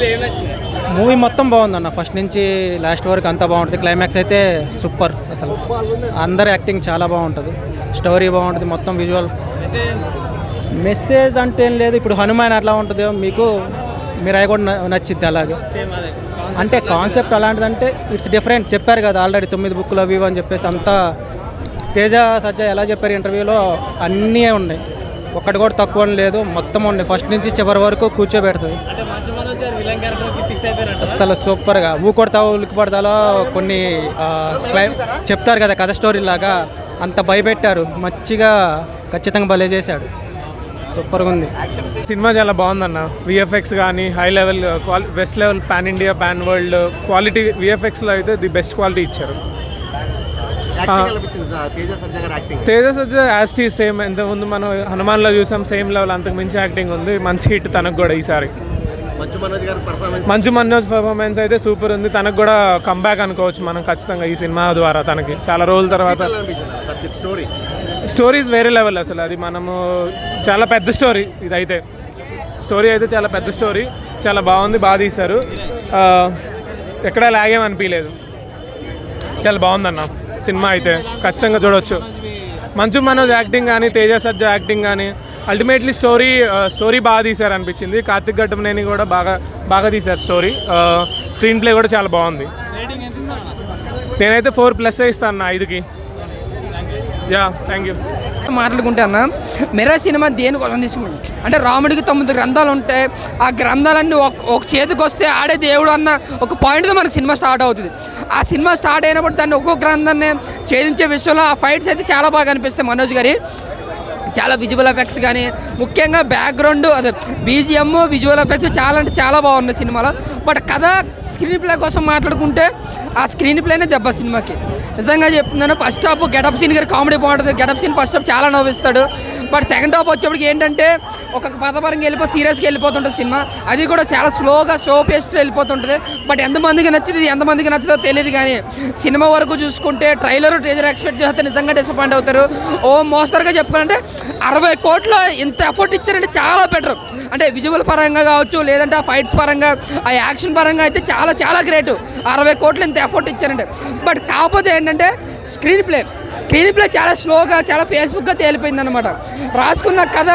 నచ్చింది? మూవీ మొత్తం బాగుందన్న. ఫస్ట్ నుంచి లాస్ట్ వరకు అంతా బాగుంటుంది. క్లైమాక్స్ అయితే సూపర్ అసలు. అందరి యాక్టింగ్ చాలా బాగుంటుంది. స్టోరీ బాగుంటుంది మొత్తం విజువల్. మెసేజ్ అంటే ఏం లేదు. ఇప్పుడు హనుమాన్ అట్లా ఉంటుందో మీకు మీరు అవి కూడా న- నచ్చిద్ది అలాగే. అంటే కాన్సెప్ట్ అలాంటిదంటే ఇట్స్ డిఫరెంట్ చెప్పారు కదా ఆల్రెడీ తొమ్మిది బుక్కులు అవి అని చెప్పేసి అంతా. తేజ సజ్జ ఎలా చెప్పారు ఇంటర్వ్యూలో అన్నీ ఉన్నాయి. ఒక్కటి కూడా తక్కువ అని లేదు. మొత్తం ఉన్నాయి ఫస్ట్ నుంచి చివరి వరకు కూర్చోబెడుతుంది. అసలు సూపర్గా ఊ కొడతావు ఉలికి పడతాలో కొన్ని చెప్తారు కదా కథ స్టోరీ లాగా. అంత భయపెట్టారు. మంచిగా ఖచ్చితంగా భలే చేశాడు. సూపర్గా ఉంది. సినిమా చాలా బాగుందన్న. విఎఫ్ఎక్స్ కానీ high level quality best level pan India pan world quality విఎఫ్ఎక్స్లో అయితే ది బెస్ట్ క్వాలిటీ ఇచ్చారు. తేజ సజ్జ యాస్టీ సేమ్ ఎంతకుముందు మనం హనుమాన్లో చూసాం సేమ్ లెవెల్ అంతకు మించి యాక్టింగ్ ఉంది. మంచి హిట్ తనకు కూడా ఈసారి. మంచు మనోజ్ పర్ఫార్మెన్స్ అయితే సూపర్ ఉంది. తనకు కూడా కంబ్యాక్ అనుకోవచ్చు మనం ఖచ్చితంగా ఈ సినిమా ద్వారా తనకి. చాలా రోజుల తర్వాత స్టోరీస్ వేరే లెవెల్ అసలు. అది మనము చాలా పెద్ద స్టోరీ ఇదైతే. స్టోరీ అయితే చాలా పెద్ద స్టోరీ చాలా బాగుంది బాగా తీశారు. ఎక్కడా లాగేం అనిపించలేదు చాలా బాగుందన్న. సినిమా అయితే ఖచ్చితంగా చూడొచ్చు. మంచు మనోజ్ యాక్టింగ్ కానీ తేజ సజ్జ యాక్టింగ్ కానీ అల్టిమేట్లీ స్టోరీ స్టోరీ బాగా తీశారు అనిపించింది కార్తిక్ ఘట్టమనేని కూడా బాగా బాగా తీశారు స్టోరీ. స్క్రీన్ ప్లే కూడా చాలా బాగుంది. రేటింగ్ ఎంత ఇస్తాను నేనైతే ఫోర్ ప్లస్ ఇస్తాను అన్న ఐదుకి. యా థ్యాంక్ యూ మాట్లాడుకుంటే అన్న మిర్రర్ సినిమా దేనికోసం తీసుకుంటాం అంటే రాముడికి తొమ్మిది గ్రంథాలు ఉంటాయి ఆ గ్రంథాలన్నీ ఒక ఒక చేతికి వస్తే ఆడే దేవుడు అన్న ఒక పాయింట్తో మనకు సినిమా స్టార్ట్ అవుతుంది. ఆ సినిమా స్టార్ట్ అయినప్పుడు దాన్ని ఒక్కొక్క గ్రంథాన్ని ఛేదించే విషయంలో ఆ ఫైట్స్ అయితే చాలా బాగా అనిపిస్తాయి మనోజ్ గారి. చాలా విజువల్ ఎఫెక్ట్స్ కానీ ముఖ్యంగా బ్యాక్గ్రౌండ్ అదే బీజిఎమ్ విజువల్ ఎఫెక్ట్స్ చాలా అంటే చాలా బాగున్నాయి సినిమాలో. బట్ కథ స్క్రీన్ ప్లే కోసం మాట్లాడుకుంటే ఆ స్క్రీన్ ప్లేనే దెబ్బ సినిమాకి. నిజంగా చెప్తున్నాను ఫస్ట్ హాఫ్ గెటప్ సీన్ గారి కామెడీ బాగుంటుంది. గెటప్ సీన్ ఫస్ట్ హాఫ్ చాలా నవ్విస్తాడు. బట్ సెకండ్ హాఫ్ వచ్చేప్పటికి ఏంటంటే ఒక పదపరంగా వెళ్ళిపో సీరియస్గా వెళ్ళిపోతుంటుంది సినిమా. అది కూడా చాలా స్లోగా షో పేస్ట్ వెళ్ళిపోతుంటుంది. బట్ ఎంతమందికి నచ్చింది ఎంతమందికి నచ్చదో తెలియదు కానీ సినిమా వరకు చూసుకుంటే ట్రైలర్ ట్రేజర్ ఎక్స్పెక్ట్ చేస్తే నిజంగా డిసప్పాయింట్ అవుతారు. ఓ మోస్తరుగా చెప్పుకోవాలంటే అరవై కోట్లు ఇంత ఎఫర్ట్ ఇచ్చారంటే చాలా బెటర్ అంటే విజువల్ పరంగా కావచ్చు లేదంటే ఆ ఫైట్స్ పరంగా ఆ యాక్షన్ పరంగా అయితే చాలా చాలా గ్రేట్ అరవై కోట్లు ఇంత ఎఫర్ట్ ఇచ్చారంటే. బట్ కాకపోతే ఏంటంటే స్క్రీన్ ప్లే స్క్రీన్ ప్లే చాలా స్లోగా చాలా ఫేస్బుక్గా తేలిపోయింది అనమాట రాసుకున్న కథ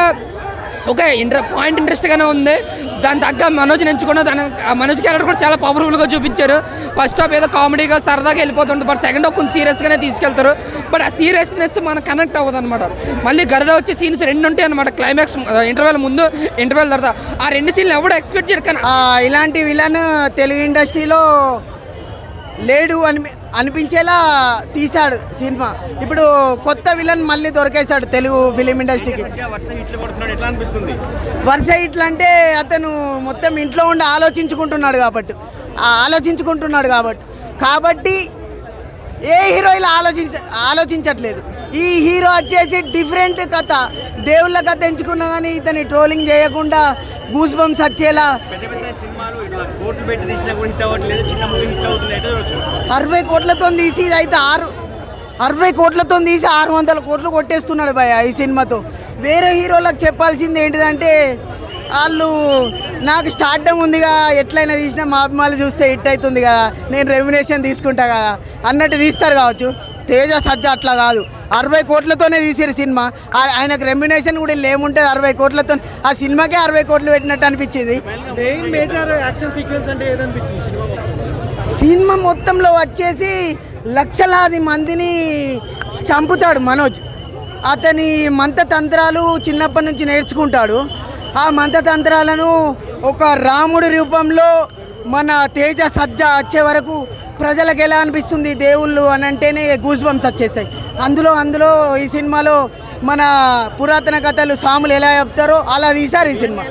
ఒక ఇంట్రె పాయింట్ ఇంట్రెస్ట్గానే ఉంది. దాని తగ్గ మనోజ్ ఎంచుకున్న దాని ఆ మనోజ్ క్యారెక్టర్ కూడా చాలా పవర్ఫుల్గా చూపించారు. ఫస్ట్ హాఫ్ ఏదో కామెడీగా సరదాగా వెళ్ళిపోతుంది బట్ సెకండ్ హాఫ్ కొంచెం సీరియస్గానే తీసుకెళ్తారు. బట్ ఆ సీరియస్నెస్ మనకు కనెక్ట్ అవ్వదు అనమాట మళ్ళీ గరడ వచ్చే సీన్స్ రెండు ఉంటాయి అనమాట క్లైమాక్స్ ఇంటర్వెల్ ముందు ఇంటర్వెల్ తర్వాత. ఆ రెండు సీన్లు ఎవడో ఎక్స్పెక్ట్ చేయడు కానీ ఇలాంటి విలన్ తెలుగు ఇండస్ట్రీలో లేడు అని అనిపించేలా తీశాడు సినిమా. ఇప్పుడు కొత్త విలన్ మళ్ళీ దొరికేశాడు తెలుగు ఫిలిం ఇండస్ట్రీకి వరుస ఇట్లా అంటే అతను మొత్తం ఇంట్లో ఉండి ఆలోచించుకుంటున్నాడు కాబట్టి. ఆలోచించుకుంటున్నాడు కాబట్టి. కాబట్టి ఏ హీరో ఇలా ఆలోచించ ఆలోచించట్లేదు. ఈ హీరో వచ్చేసి డిఫరెంట్ కథ. దేవుళ్ళ కథ ఎంచుకున్నా కానీ ఇతని ట్రోలింగ్ చేయకుండా గూస్ బంప్స్ వచ్చేలా ఇట్లా కోట్లు పెట్టి తీసినా కూడా హిట్ అవ్వట్లేదు. చిన్న మూవీ హిట్ అవుతుంది చూడొచ్చు? అరవై కోట్లతో తీసి ఇది అయితే ఆరు అరవై కోట్లతో తీసి ఆరు వందల కోట్లు కొట్టేస్తున్నాడు భయ ఈ సినిమాతో. వేరే హీరోలకు చెప్పాల్సింది ఏంటిదంటే వాళ్ళు నాకు స్టార్టం ఉందిగా ఎట్లయినా తీసినా మా అభిమానులు చూస్తే హిట్ అవుతుంది కదా నేను రెమ్యునేషన్ తీసుకుంటా కదా అన్నట్టు తీస్తారు కావచ్చు. తేజ సజ్జ అట్లా కాదు. అరవై కోట్లతోనే తీసారు సినిమా. ఆయనకు రెమ్యునేషన్ కూడా లేముంటుంది అరవై కోట్లతో ఆ సినిమాకే అరవై కోట్లు పెట్టినట్టు అనిపించింది. సినిమా మొత్తంలో వచ్చేసి లక్షలాది మందిని చంపుతాడు మనోజ్. అతని మంత్రతంత్రాలు చిన్నప్పటి నుంచి నేర్చుకుంటాడు. ఆ మంత్రతంత్రాలను ఒక రాముడి రూపంలో మన తేజ సజ్జ వచ్చే వరకు ప్రజలకు ఎలా అనిపిస్తుంది దేవుళ్ళు అని అంటేనే గూస్ బంప్స్ వచ్చేస్తాయి అందులో అందులో ఈ సినిమాలో మన పురాతన కథలు సాములు ఎలా చెప్తారో అలా తీశారు ఈ సినిమా.